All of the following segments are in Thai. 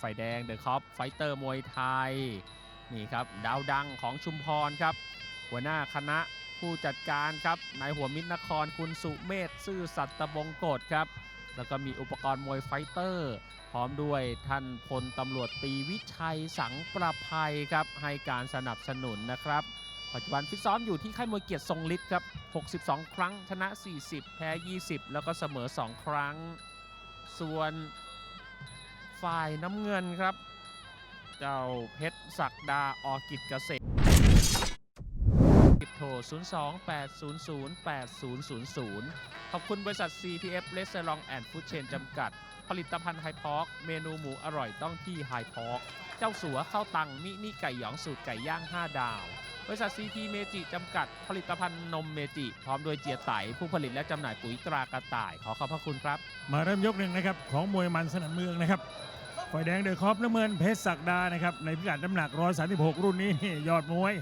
ไฟแดงเดอะคอปไฟเตอร์มวยไทยนี่ครับดาวดังของชุมพรครับ หัวหน้าคณะผู้จัดการครับนายหัวมิตรนครคุณสุเมธซื่อสัตตบงกฎครับ แล้วก็มีอุปกรณ์มวยไฟเตอร์ พร้อมด้วยท่านพลตำรวจตีวิชัยสังประภัยครับ ให้การสนับสนุนนะครับ ปัจจุบันฟิตซ้อมอยู่ที่ค่ายมวยเกียรติทรงฤทธิ์ครับ 62 ครั้งชนะ 40 แพ้ 20 แล้วก็เสมอ 2 ครั้ง ส่วน ฝ่ายน้ำเงินครับ เจ้าเพชรศักดาออกิจเกษตรโทร 028008000 ขอบคุณบริษัท CPF Restaurant and Food Chain จำกัด ผลิตภัณฑ์ไฮพอกเมนูหมูอร่อยต้องที่ไฮพอก เจ้าสัวข้าวตังมินิไก่หยองสูตรไก่ย่าง 5 ดาว บริษัท CP เมจิจำกัดผลิตภัณฑ์นมเมจิ พร้อมโดยเจียไตผู้ผลิตและจำหน่ายปุ๋ยตรากระต่าย ขอขอบพระคุณครับ มาเริ่มยกหนึ่งนะครับ ของมวยมันสนามเมืองนะครับฝ่ายแดงเดอะคอปน้ำเงินเพชรศักดานะครับในพิกัดน้ำหนัก 136 รุ่นนี้นี่ยอดมวย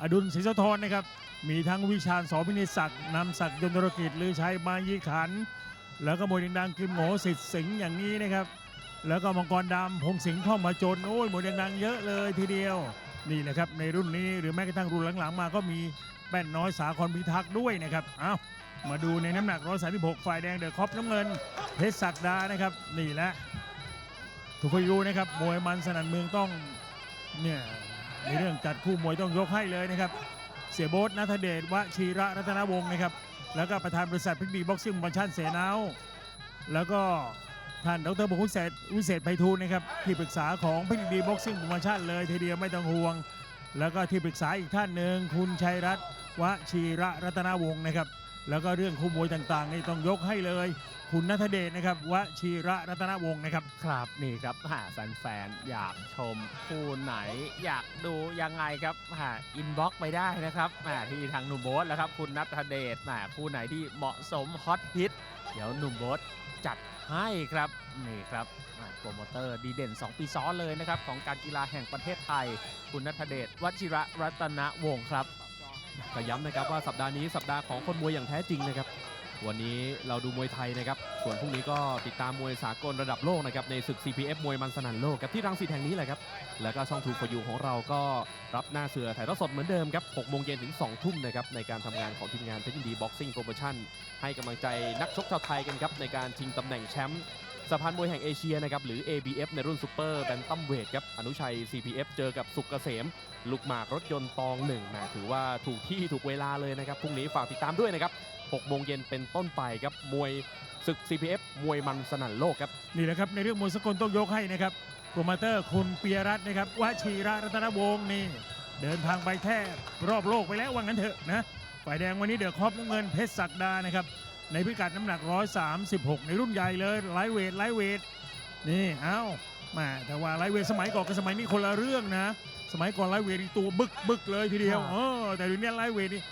อดุลศรีสะทรนะครับมีทั้งวิชาญสอพินิจศักดิ์นำศักดิ์ยนตรกิจหรือชัยมายีขัน แล้วก็มวยดังๆคือโหมสิทธิ์สิงห์อย่างนี้นะครับ แล้วก็มังกรดำพงสิงห์ท่องมาจนโอ้ยหมวยดังๆเยอะเลยทีเดียว นี่แหละครับในรุ่นนี้หรือแม้กระทั่งรุ่นหลังๆ มาก็มีแป้นน้อยสาครพิทักษ์ด้วยนะครับเอ้ามาดูในน้ำหนัก136ฝ่ายแดงเดอะคอปน้ำเงินเพชรศักดานะครับนี่แหละทุกคนรู้นะครับมวยมันสนันเมืองต้องเนี่ยในเรื่องจัดคู่มวยต้องยกให้เลยนะครับ เสียโบ๊ทนัทเดชวชีระรัตนวงศ์นะครับ แล้วก็ประธานบริษัทพิกดีบ็อกซิ่งบัญชันเสนาวแล้วก็ ท่านดรบุญวิเศษวิเศษไพฑูรย์นะครับที่ปรึกษาของพิกดีบ็อกซิ่งบัญชันเลยทีเดียวไม่ต้องห่วง แล้วก็ที่ปรึกษาอีกท่านหนึ่งคุณชัยรัตน์วชีระรัตนวงศ์นะครับ แล้วก็เรื่องคู่มวยต่างๆนี่ต้องยกให้เลย คุณนัทเดชนะครับวชีระรัตนวงศ์นะครับ ครับนี่ครับหาแฟนๆอยากชมคู่ไหน อยากดูยังไงครับหาอินบ็อกไปได้นะครับแหมที่ทางหนุ่มโบ๊ทแล้วครับคุณนัทเดชแหมคู่ไหนที่เหมาะสมฮอตฮิตเดี๋ยวหนุ่มโบ๊ทจัดให้ครับนี่ครับโปรโมเตอร์ดีเด่น 2 ปีซ้อนเลยนะครับของการกีฬาแห่งประเทศไทย คุณนัทเดชวชิระรัตนวงศ์ครับ ก็ย้ำนะครับว่าสัปดาห์นี้สัปดาห์ของคนมวยอย่างแท้จริงนะครับ วันนี้เราดูมวยไทยนะครับ ส่วนพรุ่งนี้ก็ติดตามมวยสากลระดับโลกนะครับในศึก CPF มวยมันสนั่นโลกครับที่รังสิตแห่งนี้แหละครับ แล้วก็ช่องทูฟยูของเราก็รับหน้าเสือถ่ายทอดสดเหมือนเดิมครับ6โมงเย็นถึง 2 ทุ่มนะครับในการทำงานของทีมงานเพชรยินดีบ็อกซิ่งโปรโมชั่นให้กำลังใจนักชกชาวไทยกันครับในการชิงตำแหน่งแชมป์ สะพานมวยแห่งเอเชียนะครับหรือ ABF ในรุ่นซูเปอร์แบนตัมเวทครับอนุชัย CPF เจอกับสุกเกษม ลูกหมากรถยนต์ตองหนึ่งนะถือว่าถูกที่ถูกเวลาเลยนะครับพรุ่งนี้ฝากติดตามด้วยนะครับ6โมงเย็นเป็นต้นไปครับมวยศึก CPF มวยมันสนั่นโลกครับ นี่แหละครับในเรื่องมวยสกลต้องยกให้นะครับโปรโมเตอร์คุณเปียรัตน์นะครับวชีระรัตนวงศ์นี่เดินทางไปแทบรอบโลกไปแล้วว่างั้นเถอะนะฝ่ายแดงวันนี้เดือดครอบน้ำเงินเพชรศักดานะครับ ในพิกัดน้ำหนัก 136 ในรุ่นใหญ่เลยไลท์เวทไลท์เวทนี่เอ้าแมาแต่ว่าไลท์เวทสมัยก่อนกับสมัยนี้คนละเรื่องนะ สมัยก่อนไลท์เวทนี่ตัวบึกบึกเลยทีเดียวครับเออแต่เดี๋ยวนี้ไลท์เวทนี่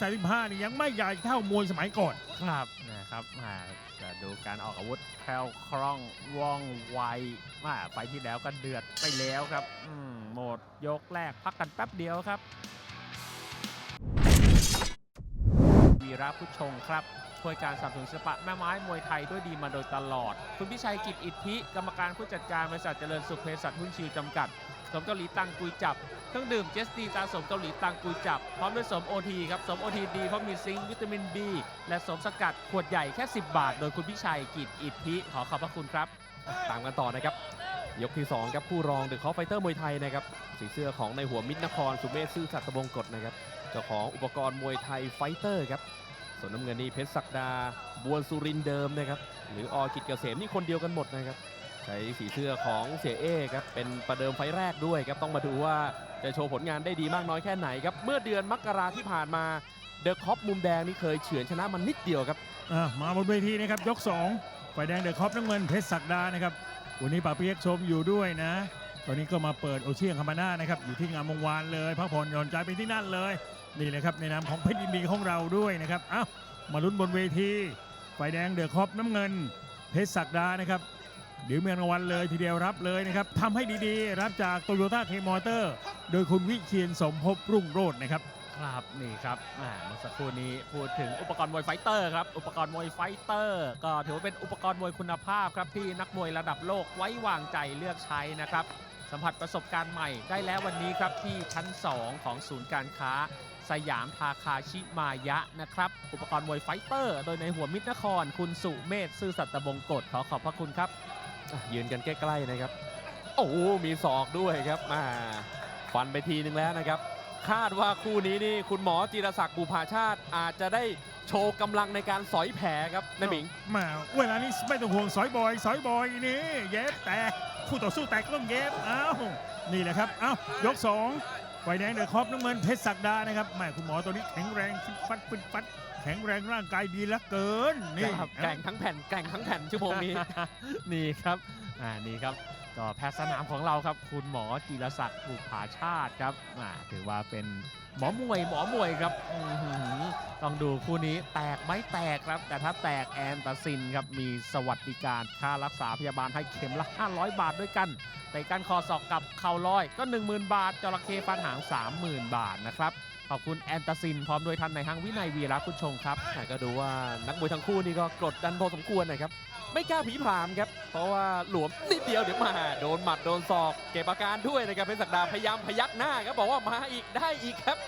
135นี่ยังไม่ใหญ่เท่ามวยสมัยก่อนครับนะครับอ่าจะดูการออกอาวุธแคล่วคล่องว่องไวอ่าไฟล์ที่แล้วก็เดือดไปแล้วครับอืมหมดยกแรกพักกันแป๊บเดียวครับ วีระพุชงครับช่วยการสนับสนุนศิลปะแม่ไม้มวยไทยด้วยดีมาโดยตลอด คุณพิชัยกิจอิทธิ กรรมการผู้จัดการบริษัทเจริญสุขเภสัชหุ้นชิวจำกัด สมเกาหลีตังกุยจับ เครื่องดื่มเจสตีตาสมเกาหลีตังกุยจับ พร้อมด้วยสมโอทีครับ สมโอทีดีเพราะมีซิงค์วิตามิน B และสมสกัดขวดใหญ่แค่ 10 บาท โดยคุณพิชัยกิจอิทธิ ขอขอบพระคุณครับ ตามกันต่อนะครับ ยกที่ 2 ครับผู้รองเดอะคอฟไฟเตอร์มวยไทยนะครับสีเสื้อของในหัวมิตรนคร สุเมธซื่อสัตย์ตะบงกฎนะครับเจ้าของอุปกรณ์มวยไทยไฟเตอร์ครับส่วนน้ำเงินนี่เพชรศักดาบวนสุรินเดิมนะครับหรืออกิจเกษมนี่คนเดียวกันหมดนะครับใช้สีเสื้อของเสียเอครับเป็นประเดิมไฟแรกด้วยครับต้องมาดูว่าจะโชว์ผลงานได้ดีมากน้อยแค่ไหนครับเมื่อเดือนมกราที่ผ่านมาเดอะคอปมุมแดงนี่เคยเฉือนชนะมันนิดเดียวครับมาบนเวทีนะครับยก2ฝ่ายแดงเดอะคอปน้ำเงินเพชรศักดานะครับ วันนี้ป่าเปียกชมอยู่ด้วยนะ ตอนนี้ก็มาเปิดโอเชียงคามาน่านะครับ อยู่ที่งามวงวานเลยพักผ่อนหย่อนใจไปที่นั่นเลย นี่เลยครับในนามของเพชรยินดีของเราด้วยนะครับ เอ้า มาลุ้นบนเวทีฝ่ายแดงเดือะคอปน้ำเงิน เพชรศักดานะครับเดี๋ยวมีรางวัลเลยทีเดียวรับเลยนะครับทำให้ดีๆ รับจากโตโยต้าเคมอเตอร์ โดยคุณวิเชียนสมภพรุ่งโรจน์นะครับ ครับนี่ครับอ่าเมื่อสักครู่นี้พูดถึงอุปกรณ์มวยไฟเตอร์ครับอุปกรณ์มวยไฟเตอร์ ก็ถือว่าเป็นอุปกรณ์มวยคุณภาพครับที่นักมวยระดับโลกไว้วางใจเลือกใช้นะครับสัมผัสประสบการณ์ใหม่ได้แล้ววันนี้ครับที่ชั้น 2 ของศูนย์การค้า สยามทาคาชิมายะนะครับอุปกรณ์มวยไฟเตอร์ โดยในหัวมิตรนคร คุณสุเมธซื่อสัตย์บงกฎขอขอบพระคุณครับยืนกันใกล้ๆนะครับ โอ้โหมีศอกด้วยครับมาฟันไปทีนึงแล้วนะครับ คาดว่าคู่นี้นี่คุณหมอจิรศักดิ์บุภาชาติอาจจะได้โชว์กำลังในการสอยแผลครับนายหมิงมาเวลานี้ไม่ต้องห่วงสอยบอยสอยบอยนี่เย็บแต่คู่ต่อสู้แตกต้องเย็บเอ้านี่แหละครับเอ้ายกสองไฟแดงเดอะคอปน้ำเงินเพชรศักดานะครับแม่คุณหมอตัวนี้แข็งแรงฟิตฟัดฟิตฟัดแข็งแรงร่างกายดีเหลือเกินนี่ครับแกร่งทั้งแผ่นแกร่งทั้งแผ่นชั่วโมงนี้ นี่ครับ อ่า นี่ครับ ก็แพทย์สนามของเราครับ คุณหมอจิรศักดิ์บุภาชาติครับถือว่าเป็นหมอมวยหมอมวยครับต้องดูคู่นี้แตกไม่แตกครับ แต่ถ้าแตกแอนตาซินครับมีสวัสดิการค่ารักษาพยาบาลให้เข็มละ 500 บาทด้วยกันแต่การคอศอกกับเข่าลอยก็ 10,000 บาทจระเข้ฟันหาง 30,000 บาทนะครับ ขอบคุณแอนตาซิน พร้อมโดยท่านในายห้างวินัยวีระพุชงครับแต่ก็ดูว่านักมวยทั้งคู่นี่ก็กดดันพอสมควรนะครับ ไม่กล้าผีผลามครับ เพราะว่าหลวมนิดเดียวเดี๋ยวมา โดนหมัดโดนศอกเก็บอาการด้วยนะครับเพชรศักดาพยายามพยักหน้าครับบอกว่ามาอีกได้อีกครับ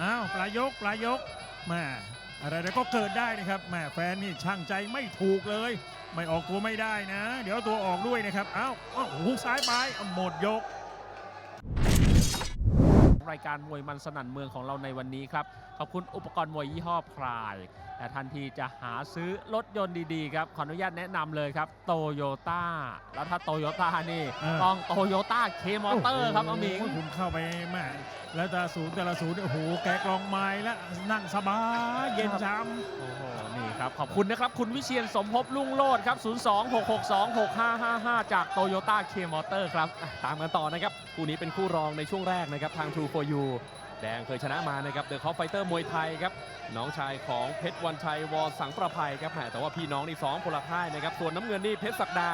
อ้าวปลายกปลายกแม่อะไรๆก็เกิดได้นะครับแม่แฟนนี่ช่างใจไม่ถูกเลย ไม่ออกตัวไม่ได้นะ เดี๋ยวเอาตัวออกด้วยนะครับ เอ้าอ้าวหูซ้ายไปเอาหมดยก รายการมวยมันสนั่นเมืองของเราในวันนี้ครับ ขอบคุณอุปกรณ์มวยยี่ห้อพราย และทันทีจะหาซื้อรถยนต์ดีๆครับขออนุญาตแนะนำเลยครับโตโยต้าแล้วถ้าโตโยต้านี่เออ ต้องโตโยต้าเคมอเตอร์ครับอาหมิง โโคุณเข้าไปแม่แล้วแต่ศูนย์แต่ละศูนย์โอ้โหแกะกลองไม้แล้วนั่งสบายเย็นช้โอ้โห นี่ครับ ขอบคุณนะครับ คุณวิเชียนสมภพลุ่งโลดครับ 026626555 จากโตโยต้าเคมอเตอร์ครับ ตามกันต่อนะครับ คู่นี้เป็นคู่รองในช่วงแรกนะครับ ทาง True for You แดงเคยชนะมานะครับเดอะคอฟไฟเตอร์มวยไทยครับน้องชายของเพชรวันชัยวอสังประภัยครับแต่ว่าพี่น้องนี่สองพลค่ายนะครับส่วนน้ำเงินนี่เพชรศักดา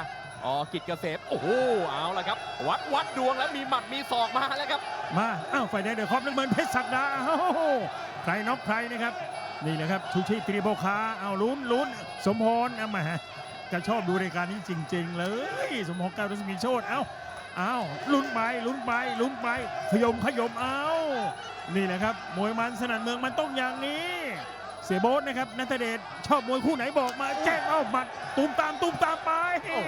ออกิจเกษมโอ้โหเอาละครับ วัดวัดดวงแล้วมีหมัดมีศอกมาแล้วครับ มาอ้าวไฟแดงเดือดคอบน้ำเงินเพชรศักดาอ้าวใครน็อกใครนะครับนี่แหละครับชูชีพตรีโบคาเอาลุ้นลุ้นสมพรเอามาจะชอบดูรายการนี้จริง ๆ เลย สมพรก้าวรัศมีโชตเอ้าเอ้าลุ้นไปลุ้นไปลุ้นไปขยมขยมเอา นี่แหละครับ มวยมันสนั่นเมืองมันต้องอย่างนี้ เสียโบ๊ทนะครับนัทเดชชอบมวยคู่ไหนบอกมาแจ้งเอาหมัดตูมตามตูมตามไป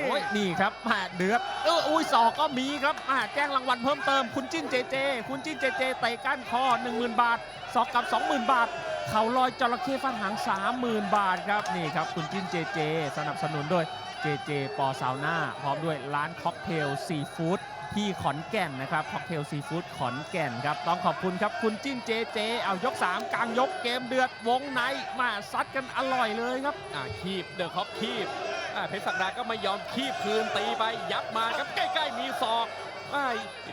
โอ้ยนี่ครับแหมเดือดเอออุ้ยศอกก็มีครับอ่าแจ้งรางวัลเพิ่มเติมคุณจิ้นเจเจ คุณจิ้นเจเจเตะก้านคอ 10,000 บาทศอกกับ 20,000 บาทเข่าลอยจระเข้ฟันหาง 30,000 บาทครับนี่ครับคุณจิ้นเจเจ สนับสนุนโดยเจเจปอซาวหน่าพร้อมด้วยร้านค็อกเทลซีฟู้ด ที่ขอนแก่นนะครับค็อกเทลซีฟู้ดขอนแก่นครับ ต้องขอบคุณครับ คุณจิ้นเจเจ เอายก 3 กลางยกเกมเดือดวงในมาซัดกันอร่อยเลยครับอ่าคีบเดอะคอปคีบอ่าเพชรศักดาก็ไม่ยอมคีบคืนตีไปยับมาครับใกล้ๆมีศอกอ่า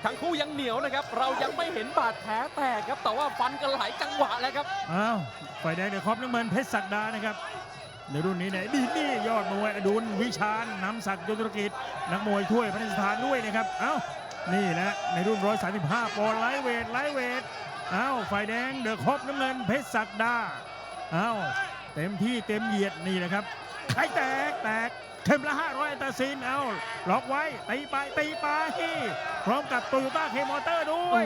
ทั้งคู่ยังเหนียวนะครับ เรายังไม่เห็นบาดแผลแตกครับ แต่ว่าฟันกันหลายจังหวะแล้วครับ อ้าวฝ่ายแดงเดือดครอบน้ำเงินเพชรศักดานะครับ ในรุ่นนี้เนี่ยดีนี่ยอดมวยอดุลวิชาญนำศักดิ์ยศธุรกิจนักมวยถ้วยพระราชทานด้วยนะครับ เอ้า นี่แหละในรุ่น 135ปอนด์ไลท์เวทไลท์เวท เอ้าฝ่ายแดงเดือดครอบน้ำเงินเพชรศักดา เอ้า เต็มที่เต็มเหยียดนี่แหละครับใครแตกแตกเข็มละ500อัตราซินเอ้าล็อกไว้ตีไปตีไปพร้อมกับโตโยต้าเคมอเตอร์ด้วย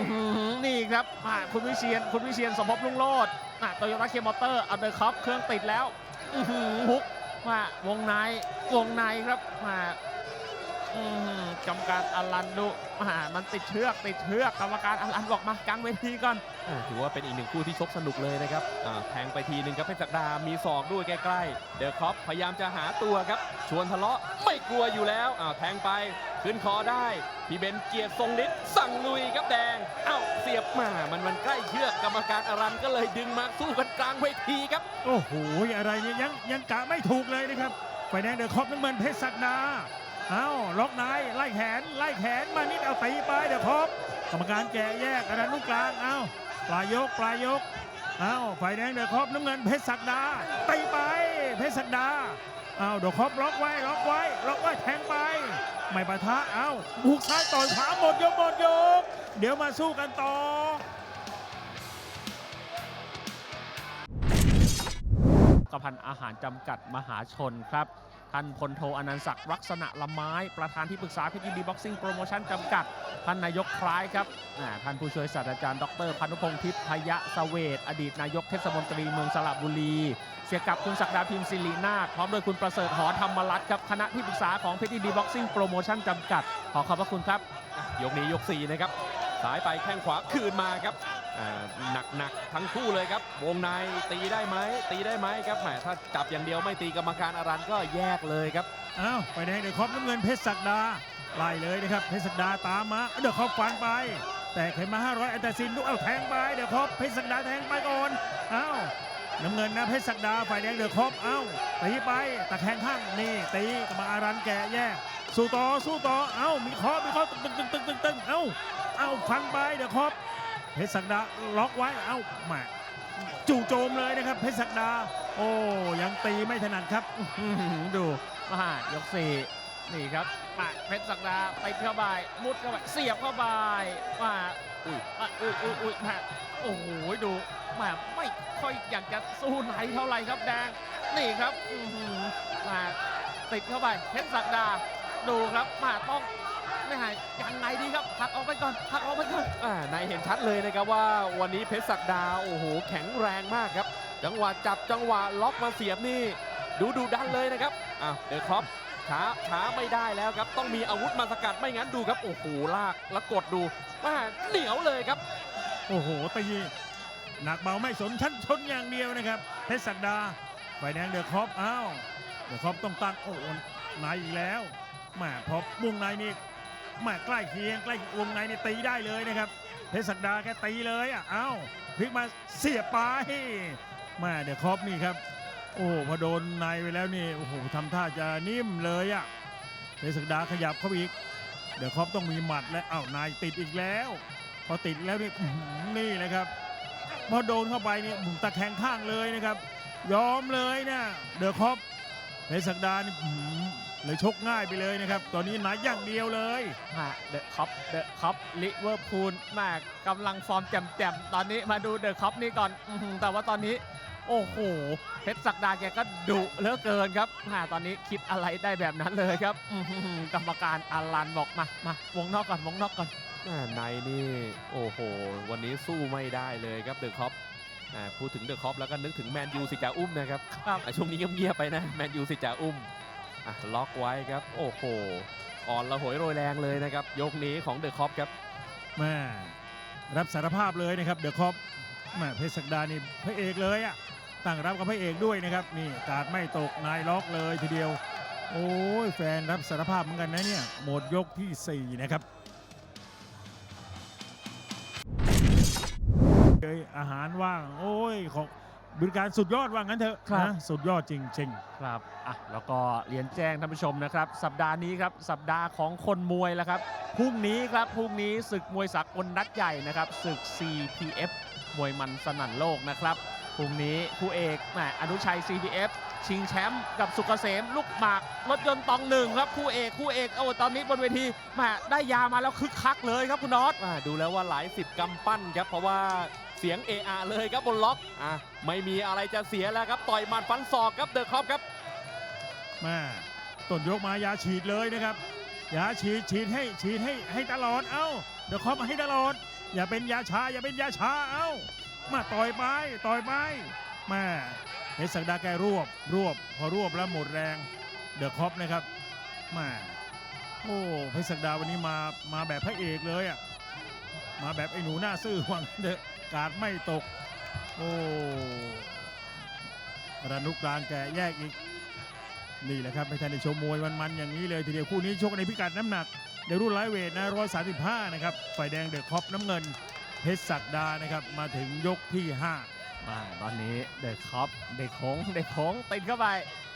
นี่ครับคุณวิเชียนคุณวิเชียนสมภพลุงโลดโตโยต้าเคมอเตอร์อัลเดอร์คัพเครื่องติดแล้ว ฮุกมาวงในวงในครับมาอื้อหือ กรรมการอลันดุอ่ามันติดเชือกติดเชือกกรรมการอลันบอกมากลางเวทีก่อนอ่าถือว่าเป็นอีกหนึ่งคู่ที่ชกสนุกเลยนะครับอ่าแทงไปทีหนึ่งครับเพชรศักดา มีศอกด้วยใกล้ๆ เดอะคอปพยายามจะหาตัวครับ ชวนทะเลาะไม่กลัวอยู่แล้วอ้าวแทงไปขึ้นคอได้ พี่เบนเกียรติทรงฤทธิ์สั่งลุยครับแดงอ้าวเสียบมา มันมันใกล้เชือกกรรมการอารันก็เลยดึงมาสู้กันกลางเวทีครับ โอ้โหอะไรเนี่ยยังยังกะไม่ถูกเลยนะครับไฟแดงเดือดครอบน้ำเงินเพชรศักดา เอ้าล็อกนายไล่แขนไล่แขนมานิดเอาตีไปเดี๋ยวคบกรรมการแกะแยกกระดานลูกกลางเอ้าปลายยกปลายยกเอ้าฝ่ายแดงเดี๋ยวครบน้ำเงินเพชรศักดาตีไปเพชรศักดาเอ้าเดี๋ยวครบล็อกไว้ล็อกไว้ล็อกไว้แทงไปไม่ปะทะเอ้าบุกซ้ายต่อยขวาหมดยกหมดยก เดี๋ยวมาสู้กันต่อพันอาหารจำกัดมหาชนครับ ท่านพลโทอนันต์ศักดิ์ลักษณะละไม้ประธานที่ปรึกษาเพชรยินดีบ็อกซิ่งโปรโมชั่นจำกัด ท่านนายกคล้ายครับท่านผู้ช่วยศาสตราจารย์ดรพานุพงศ์ทิพย์พยะเสเวตอดีตนายกเทศมนตรีเมืองสระบุรี เสียกับคุณศักดาพิมพ์ศิรินาถพร้อมโดยคุณประเสริฐหอธรรมรัตน์ครับคณะที่ปรึกษาของเพชรยินดีบ็อกซิ่งโปรโมชั่นจำกัด ขอขอบพระคุณครับ ยกนี้ยก4นะครับสายไปแข้งขวาคืนมาครับ หนักหนักๆทั้งคู่เลยครับ วงในตีได้ไหมตีได้ไหมครับแหมถ้าจับอย่างเดียวไม่ตีกรรมการอารันก็แยกเลยครับอ้าวไฟแดงเดือดครอบน้ำเงินเพชรศักดาไล่เลยนะครับเพชรศักดาตามมาเดือดครอบฟันไป แต่เข็มมา500อันตซินลูกเอาแทงไปเดือดครอบเพชรศักดาแทงไปก่อนอ้าวน้ำเงินนะเพชรศักดาฝ่ายแดงเดือดครอบเอ้าตีไปตะแคงข้างนี่ตีกบมาอารันแกะแย่สู้ต่อสู้ต่อเอ้ามีเคอมีเคอตึงตึงตึงตึงตึงตึงเอ้าเอ้าฟันไปเดือดครอบ เพชรศักดาล็อกไว้เอ้าแหมาจู่โจมเลยนะครับ เพชรศักดา โอ้ยังตีไม่ถนัดครับอื้อหือดูมายกสี่นี่ครับมาเพชรศักดาไปเข้าไปมุดเข้าไปเสียบเข้าไปมาอุ้ยอะอุ้ยอุ้ยอุ้ยมาโอ้โหดูมาไม่ค่อยอยากจะสู้ไหนเท่าไหร่ครับแดงนี่ครับอื้อหือมาติดเข้าไปเพชรศักดาดูครับมาต้อง ไม่หายยังไงดีครับหักออกไปก่อนหักออกไปก่อนอ่าในเห็นชัดเลยนะครับว่าวันนี้เพชรศักดาโอ้โหแข็งแรงมากครับ จังหวะจับจังหวะล็อกมาเสียบนี่ ดูดูดันเลยนะครับอ้าวเดอะครอปช้าช้าไม่ได้แล้วครับ ต้องมีอาวุธมาสกัดไม่งั้นดูครับ โอ้โหลากแล้วกดดูว่าเหนียวเลยครับ โอ้โหตีหนักเบาไม่สนชั้นชนอย่างเดียวนะครับ เพชรศักดาไฟแดงเดือดครอบอ้าวเดือดครอบต้องตั้งโอ้โหในอีกแล้วแหมาพอวงในนี่ แมาใกล้เคียงใกล้วงในนี่ตีได้เลยนะครับ เพชรศักดาแกตีเลยอะเอ้าพลิกมาเสียบไปแมาเดือดครอบนี่ครับ โอ้โหพอโดนในไปแล้วนี่โอ้โหทำท่าจะนิ่มเลยอะเพชรศักดาขยับเข้าไปอีก เดี๋ยวครอบต้องมีหมัดและอ้าวนายติดอีกแล้ว พอติดแล้วนี่นี่นะครับพอโดนเข้าไปนี่หมุนตะแคงข้างเลยนะครับ ยอมเลยนะเดอะครอปเพชรศักดานี่ เลยชกง่ายไปเลยนะครับ ตอนนี้หนาอย่างเดียวเลยเดอะคอปเดอะคอปลิเวอร์พูลมากกำลังฟอร์มแจ่มๆ ตอนนี้มาดูเดอะคอปนี่ก่อนอื้อหือแต่ว่าตอนนี้โอ้โหเพชรศักดาแกก็ดุเหลือเกินครับมาตอนนี้คิดอะไรได้แบบนั้นเลยครับอื้อหือกรรมการอารันบอกมามาวงนอกก่อนวงนอกก่อนอ่าในนี่โอ้โห วันนี้สู้ไม่ได้เลยครับเดอะคอปพูดถึงเดอะคอปแล้วก็นึกถึงแมนยูสิจ่าอุ้มนะครับครับอะช่วงนี้เงียบๆไปนะแมนยูสิจ่าอุ้ม อะล็อกไว้ครับ โอ้โห อ่อนระหวยโรยแรงเลยนะครับ ยกนี้ของเดอะคอปครับ แม่รับสารภาพเลยนะครับเดอะคอปแม่เพชรศักดานี่พระเอกเลยอะตั้งรับกับพระเอกด้วยนะครับนี่การดไม่ตกนายล็อกเลยทีเดียว โอ้ยแฟนรับสารภาพเหมือนกันนะเนี่ยหมดยกทีสี่4 นะครับเอ้ยอาหารว่าง โอ้ยของ บริการสุดยอดว่างั้นเถอะครับ นะสุดยอดจริง ครับอะแล้วก็เรียนแจ้งท่านผู้ชมนะครับ สัปดาห์นี้ครับ สัปดาห์ของคนมวยแล้วครับ พรุ่งนี้ครับ พรุ่งนี้ศึกมวยสากลนัดใหญ่นะครับ ศึก CPF มวยมันสนั่นโลกนะครับ พรุ่งนี้คู่เอกแหมอนุชัย CPF ชิงแชมป์กับสุกเกษมลูกหมาก รถยนต์ตองหนึ่งครับ คู่เอกคู่เอกโอ้ตอนนี้บนเวทีแหมได้ยามาแล้วคึกคักเลยครับคุณน็อต อ่าดูแล้วว่าหลายสิบกำปั้นครับ เพราะว่าเสียง AR เลยครับบนล็อกอะไม่มีอะไรจะเสียแล้วครับ ต่อยหมัดฟันศอกครับเดอะคอปครับๆแม่ต้นยกมายาฉีดเลยนะครับยาฉีดฉีดให้ฉีดให้ให้ตลอดเอ้าเดี๋ยวคอมาให้ตลอด อย่าเป็นยาชาอย่าเป็นยาชาเอ้ามาต่อยไปต่อยไปแม่เพชรศักดาแกรวบรวบพอรวบแล้วหมดแรงเดอะคอปนะครับแม่โอ้เพชรศักดาวันนี้มามาแบบพระเอกเลยอะมาแบบไอ้หนูหน้าซื่อหวังเดอะ การดไม่ตก โอ้ระนุกกลางแกแยกอีก นี่แหละครับไม่ทันได้ชมมวยมันๆอย่างนี้เลยทีเดียวคู่นี้ชกในพิกัดน้ำหนักในรุ่นไลเวทนะโรสสามสิบห้านะครับ ฝ่ายแดงเดอะคอปน้ำเงิน เพชรศักดานะครับ มาถึงยกที่ห้า มาตอนนี้เด็กคอปเด็กโขงเด็กโขงติดเข้าไป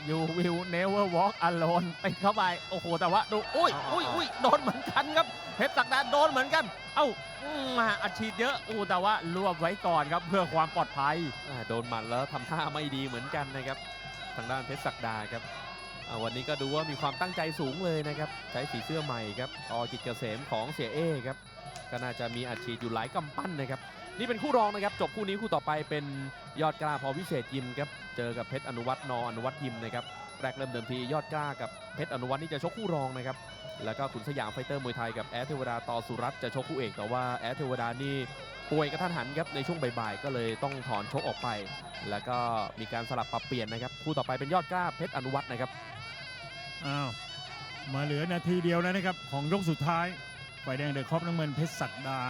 you will never walk alone ติดเข้าไป โอ้โห แต่ว่าดู อุ้ยเอาเอาอุ้ยเอาอุ้ยโดนเหมือนกันครับเพชรศักดาโดนเหมือนกัน เอ้าอืมมาอัดฉีดเยอะอู้แต่ว่ารวบไว้ก่อนครับเพื่อความปลอดภัยอ่าโดนหมัดแล้วทำท่าไม่ดีเหมือนกันนะครับ ทางด้านเพชรศักดาครับอ่าวันนี้ก็ดูว่ามีความตั้งใจสูงเลยนะครับ ใช้สีเสื้อใหม่ครับอจิตเกษมของเสียเอครับก็น่าจะมีอัดฉีดอยู่หลายกำปั้นนะครับ นี่เป็นคู่รองนะครับ จบคู่นี้คู่ต่อไปเป็นยอดกล้าพอวิเศษยิมครับ เจอกับเพชรอนุวัฒน์นออนุวัฒน์ยิมนะครับ แรกเริ่มเดิมทียอดกล้ากับเพชรอนุวัฒน์นี่จะชกคู่รองนะครับ แล้วก็ขุนสยามไฟเตอร์มวยไทยกับแอดเทวดาต่อสุรัตน์จะชกคู่เอก แต่ว่าแอดเทวดานี่ป่วยกระทันหันครับในช่วงบ่ายๆก็เลยต้องถอนชกออกไป แล้วก็มีการสลับปรับเปลี่ยนนะครับ คู่ต่อไปเป็นยอดกล้าเพชรอนุวัฒน์นะครับ อ้าว มาเหลือนาทีเดียวแล้วนะครับ ของยกสุดท้ายฝ่ายแดงเดอะคอปน้ำเงินเพชรศักดา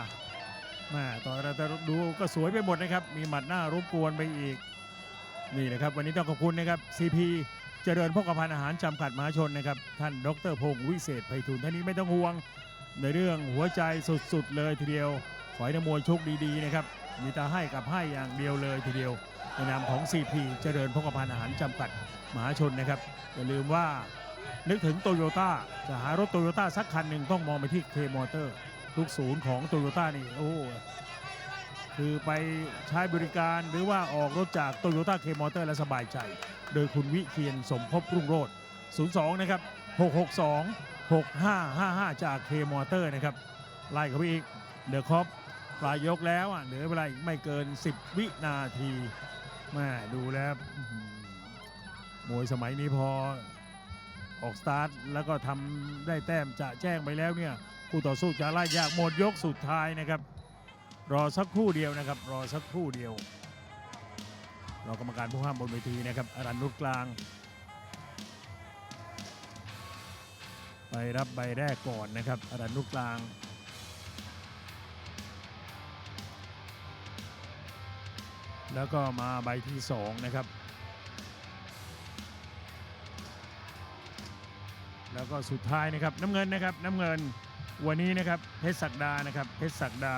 มาต่อเราจะดูก็สวยไปหมดนะครับ มีหมัดหน้ารบกวนไปอีก นี่นะครับ วันนี้ต้องขอบคุณนะครับ CP เจริญพกพันธ์อาหารจำกัดมหาชนนะครับ ท่านดรพงศ์วิเศษไพฑูรย์ท่านนี้ไม่ต้องห่วง ในเรื่องหัวใจสุดๆเลยทีเดียว ขอให้นักมวยโชคดีๆนะครับ มีแต่ให้กับให้อย่างเดียวเลยทีเดียว ในนามของ CP เจริญพกพันธ์อาหารจำกัดมหาชนนะครับ อย่าลืมว่านึกถึงโตโยต้าจะหารถโตโยต้าสักคันหนึ่งต้องมองไปที่เคมอเตอร์ ทุกศูนย์ของโตโยต้านี่โอ้คือไปใช้บริการหรือว่าออกรถจากโตโยต้าเคมอเตอร์และสบายใจ โดยคุณวิเคียนสมภพรุ่งโรจน์02 นะครับ 662 6555 จากเคมอเตอร์นะครับ ไล่เข้าไปอีกเดอะคอปปลายยกแล้วอะเหลือเวลาอีกไม่เกิน 10 วินาทีแม่ดูแล้วมวยสมัยนี้พอ ออกสตาร์ทแล้วก็ทำได้แต้มจะแจ้งไปแล้วเนี่ยคู่ต่อสู้จะไล่ยากหมดยกสุดท้ายนะครับ รอสักครู่เดียวนะครับ รอสักครู่เดียวเรากรรมการผู้ห้ามบนเวทีนะครับอรันนุชกลาง ไปรับใบแรกก่อนนะครับอรันนุชกลางแล้วก็มาใบที่สองนะครับ แล้วก็สุดท้ายนะครับน้ำเงินนะครับน้ำเงินวันนี้นะครับเพชรศักดานะครับเพชรศักดา